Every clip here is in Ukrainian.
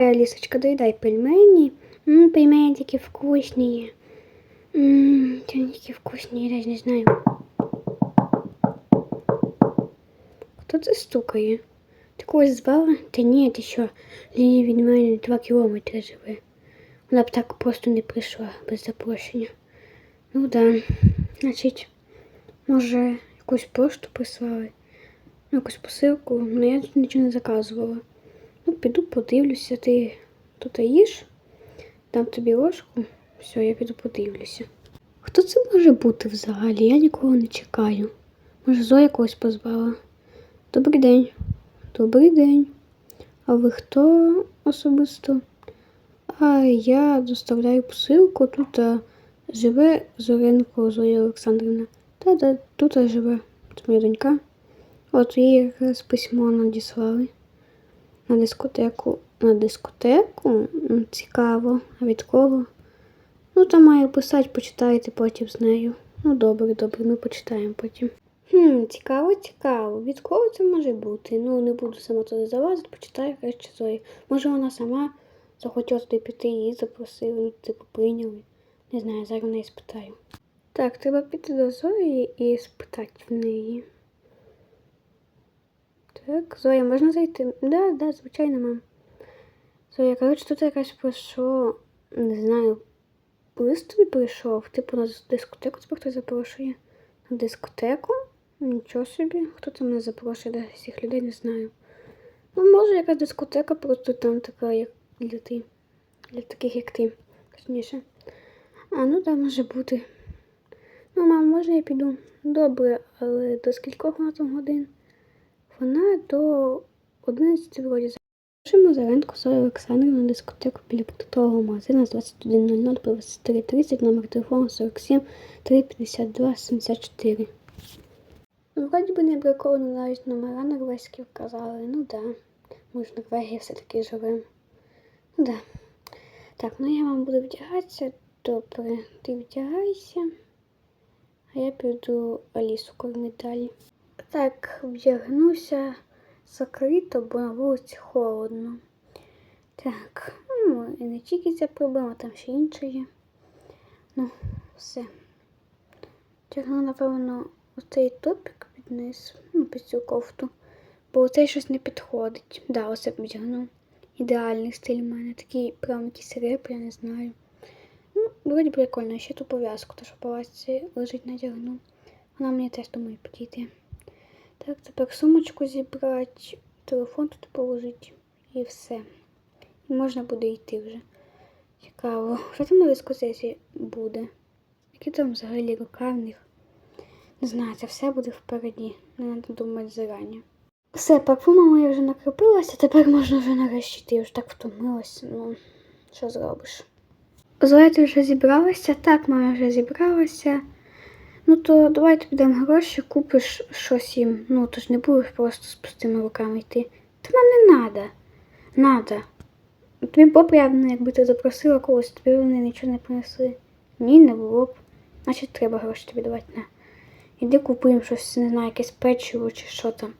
Алисочка, доедай пельмени. М, пельмени такие вкусные. М, они такие вкусные, я не знаю. Хто це стукає? Ти когось звала? Та ні, ти що, Лілія від мене два кілометри живе. Вона б так просто не прийшла без запрошення. Ну да. Значить, може, якусь пошту прислали, ну, якусь посилку, ну я тут нічого не заказувала. Ну, піду подивлюся, ти тут їш, дам тобі ложку, все, я піду подивлюся. Хто це може бути взагалі? Я нікого не чекаю. Може, Зоя когось позвала. Добрий день. Добрий день. А ви хто особисто? А я доставляю посилку. Тут а, живе Зоренко Зоя Олександрівна. Та да, тут живе. Це моя донька. От їй якраз письмо надіслали. На дискотеку. На дискотеку? Цікаво. А від кого? Ну, там має писати, почитаєте потім з нею. Ну, добре, добре, ми почитаємо потім. Хм, цікаво, цікаво. Від кого це може бути? Ну, не буду сама туди залазити, почитаю краще Зої. Може, вона сама захотіла туди піти, її запросили, ну, типу, прийняли. Не знаю, зараз в неї спитаю. Так, треба піти до Зої і спитати в неї. Так, Зоя, можна зайти? Да, да, звичайно, мам. Зоя, коротше, тут якась пройшло, не знаю, лист тобі прийшов, типу на дискотеку тебе хтось запрошує. На дискотеку? Нічого собі. Хто там мене запрошує, да, всіх людей не знаю. Ну, може, якась дискотека, просто там така, як для ти. Для таких, як ти, точніше. А, ну да, може бути. Ну, мам, можна я піду? Добре, але до скількох вона там годин? Вона до 11 вроді. Запрошуємо Заренко Зою Олександрівну на дискотеку біля продуктового магазину з 21.00 по 23.30, номер телефону 47 352 74. Ну, вроді би не браковано навіть номера норвезькі вказали. Ну да. Ми ж в Норвегії все-таки живемо. Ну да. Так, ну я вам буду вдягатися. Добре, ти вдягайся. А я піду Алісу кормити далі. Так, вдягнуся закрито, бо на вулиці холодно. Так, ну і не тільки ця проблема, там ще інша є. Ну, все. Тягну, напевно, оцей топік під низ, ну, під цю кофту. Бо оцей щось не підходить. Да, оце б вдягну. Ідеальний стиль у мене. Такий прям якийсь реп, я не знаю. Ну, вроді прикольно, ще ту пов'язку, що палаці лежить надягну. Вона мені теж думаю підійде. Так, тепер сумочку зібрати, телефон тут положити і все. І можна буде йти вже. Цікаво. Що там на дискотеці буде? Які там взагалі рукавних? Не знаю, це все буде впереді. Не треба думати зарані. Все, парфума моя вже накропилася, тепер можна вже нарешті йти. Я вже так втомилася. Ну, що зробиш? Зоя, ти вже зібралася? Так, мама вже зібралася. Ну то давай тобі дам гроші, купиш щось їм. Ну, то ж не будеш просто з пустими руками йти. Та нам не надо. Надо. Тобі б приємно, якби ти запросила когось, тобі вони нічого не принесли. Ні, не було б. Значить, треба гроші тобі давати на. Іди купуй їм щось, не знаю, якесь печиво чи що там.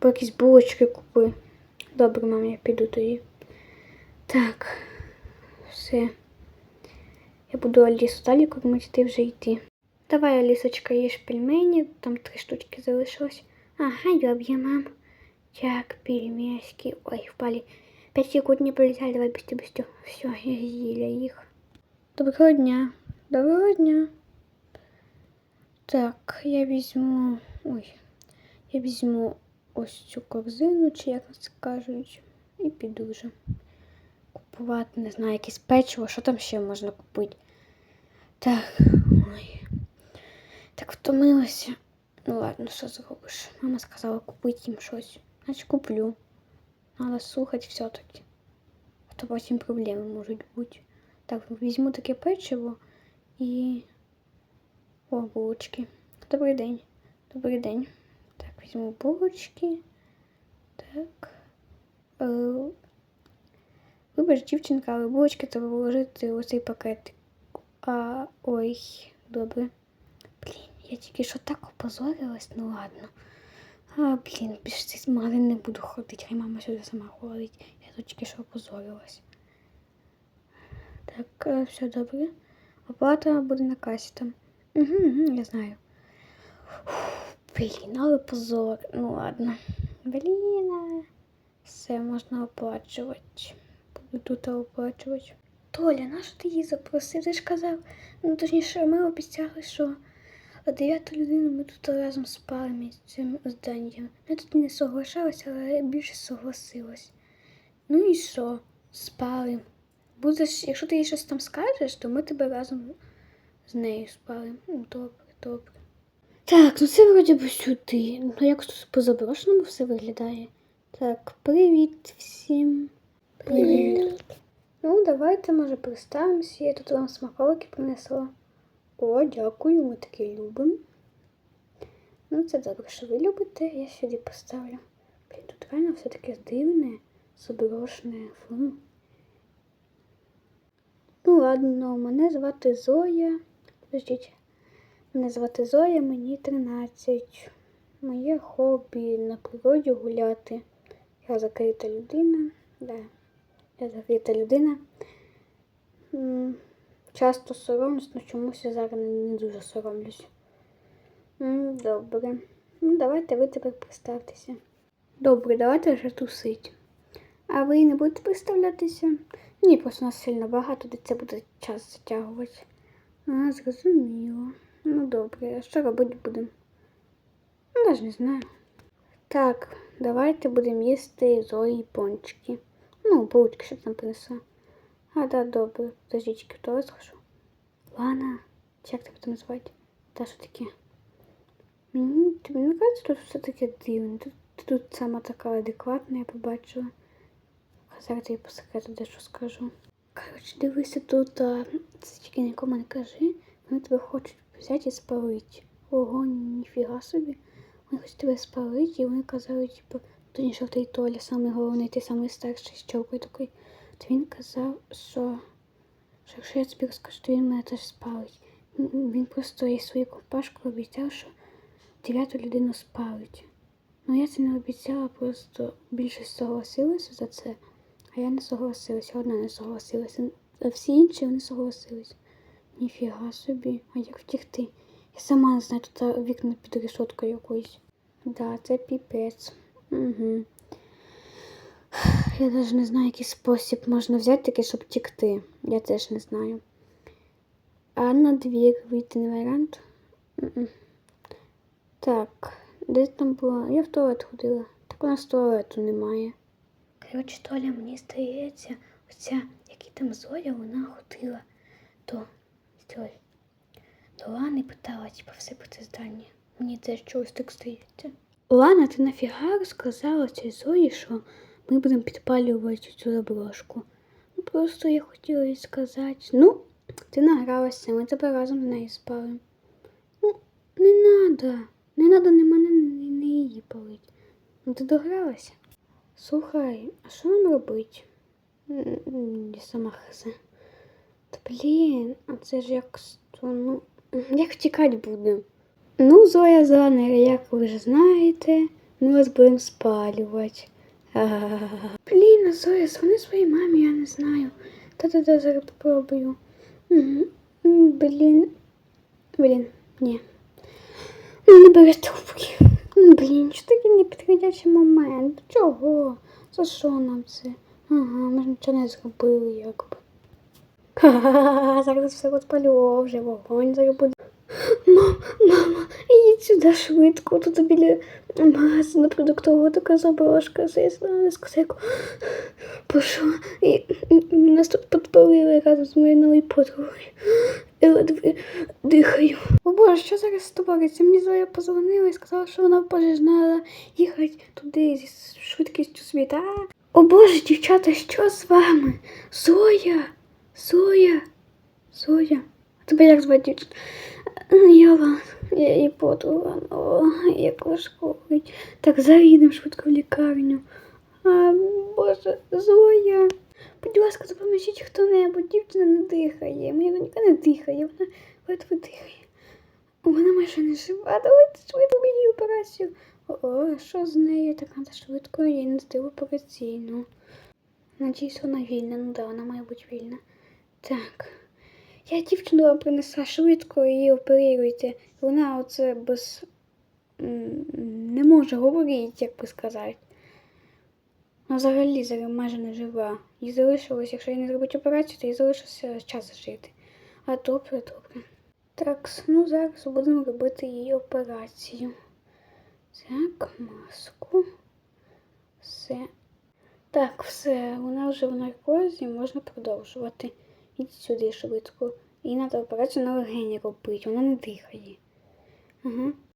Або якісь булочки купи. Добре, мам, я піду тоді. Так, все. Я буду Алісу далі кормити, ти вже йти. Давай, Алісочка, їж пельмені, там три штучки залишилось. Ага, добре, мам. Так, пельмешки. Ой, впали. Пять секунд не пролетали, давай быстро, быстро. Все, я съела их. Доброго дня. Доброго дня. Так, я візьму. Ой, я візьму ось цю корзину, чи як це кажуть, і піду вже. Купувати, не знаю, якесь печиво, що там ще можна купити. Так, ой. Так втомилася. Ну ладно, що зробиш? Мама сказала купити їм щось. Значить куплю. Надо слухати все-таки. А то потім проблеми можуть бути. Так, візьму таке печиво і. О, булочки. Добрий день. Добрий день. Так, візьму булочки. Так. Е, Вибач, дівчинка, але булочки треба вложити у цей пакетик. А, ой, добре. Я тільки що так опозорилась, ну ладно. А, блін, більше цей магазин не буду ходити, хай мама сюди сама ходить. Я тут тільки що опозорилась. Так, е, все добре. Оплата буде на касі там. Угу, угу, я знаю. Блін, але позор. Ну ладно. Блін. Все можна оплачувати. Буду тут оплачувати. Толя, на що ти її запросив? Ти ж казав, ну точніше, ми обіцяли, що о 9 людину ми тут разом спали з цим зданням. Я тут не соглашалася, але більше согласилась. Ну і що? Спали. Будеш, якщо ти їй щось там скажеш, то ми тебе разом з нею спали. Ну, добре, добре. Так, ну це вроді би сюди. Ну якось тут по-заброшеному все виглядає. Так, привіт всім. Привіт. Ну, давайте, може, представимося. Я тут вам смаколики принесла. О, дякую, ми таке любимо. Ну, це добре, що ви любите, я сюди поставлю. Блін, тут реально все таке дивне, заброшене. Фу. Ну, ладно, мене звати Зоя. Подождіть. Мене звати Зоя, мені 13. Моє хобі на природі гуляти. Я закрита людина. Да. Я закрита людина. Часто соромлюсь, але чомусь я зараз не, дуже соромлюсь. Добре. Ну, давайте ви тепер представтеся. Добре, давайте вже тусить. А ви не будете представлятися? Ні, просто нас сильно багато, де це буде час затягувати. А, зрозуміло. Ну добре, а що робити будемо? Ну, навіть не знаю. Так, давайте будемо їсти зої пончики. Ну, булочки, щоб там принесла. А, да, добре. Подождіть, хто схожу? Лана, чи як тебе там назвати? Та що таке? Мені, тобі не кажеться, тут все таке дивне. Тут, тут сама така адекватна, я побачила. Зараз тобі по секрету дещо скажу. Коротше, дивися тут, а, це тільки нікому не кажи. Вони тебе хочуть взяти і спалити. Ого, ніфіга собі. Вони хочуть тебе спалити, і вони казали, типу, точніше, в той Толя, самий головний, ти самий старший чолкою такий. То він казав, що, що якщо я тобі розкажу, то він мене теж спалить. Він просто і свою компашку обіцяв, що дев'яту людину спалить. Ну я це не обіцяла, просто більшість согласилася за це, а я не согласилася, одна не согласилася. А всі інші вони согласились. Ніфіга собі, а як втікти? Я сама не знаю, тут вікна під решоткою якоюсь. Да, це піпець. Угу. Я навіть не знаю, який спосіб можна взяти такий, щоб втікти. Я теж не знаю. А на двір вийти не варіант? Так, де там було? Я в туалет ходила. Так у нас туалету немає. Коротше, Толя, мені здається, оця, який там Зоя, вона ходила до. До Лани питала, типу, все про це здання. Мені теж чогось так здається. Лана, ти нафіга розказала цій Зої, що ми будемо підпалювати цю заброшку? Ну, просто я хотіла їй сказати. Ну, ти награлася, ми тебе разом з нею спали. Ну, не надо. Не надо ні мене, ні її палить. Ну ти догралася. Слухай, а що нам робити? Я сама хз. Та блін, а це ж як ну, як втікати будемо? Ну, Зоя Зелена, як ви вже знаєте, ми вас будемо спалювати. Блін, Зоя, дзвони своїй мамі, я не знаю. Та-та-та, зараз попробую. Блін. Блін, ні. Ну, Не бере трубки. Ну, Блін, що такий непідходящий момент? Чого? За що нам це? Ага, ми ж нічого не зробили, якби. Ха-ха-ха, зараз все розпалю, вже вогонь зараз буде. Мам, ідіть сюди швидко. Тут біля магазину продуктового така заброшка, зайшла на дискотеку. Пішла. І, і- і нас тут підпалили разом з моєю новою подругою. Я ледве дихаю. О боже, що зараз твориться? Мені Зоя позвонила і сказала, що вона пожежнала їхати туди зі швидкістю світа. О боже, дівчата, що з вами? Зоя! Зоя! Зоя! А тебе як звати дівчина? Я Лана, я її подруга. Як важковий. Так, заїдемо швидко в лікарню. А, боже, Зоя. Будь ласка, допоможіть хто-небудь, дівчина не дихає. Моя донька не дихає, вона ледве дихає. Вона майже не жива, давайте швидко мені операцію. О, що з нею? Так треба швидко її нести в операційну. Надіюсь, вона вільна. Ну да, вона має бути вільна. Так. Я дівчину вам принесла швидко її оперуйте. Вона оце без. не може говорити, як би сказати. Вона взагалі зараз майже не жива. Їй залишилось, якщо я не зробити операцію, то їй залишився час жити. А добре, добре. Так, ну зараз будемо робити її операцію. Так, маску. Все. Так, все, вона вже в наркозі, можна продовжувати. Ідіть сюди швидко. Їй треба операцію на легені робити, вона не дихає. Ага.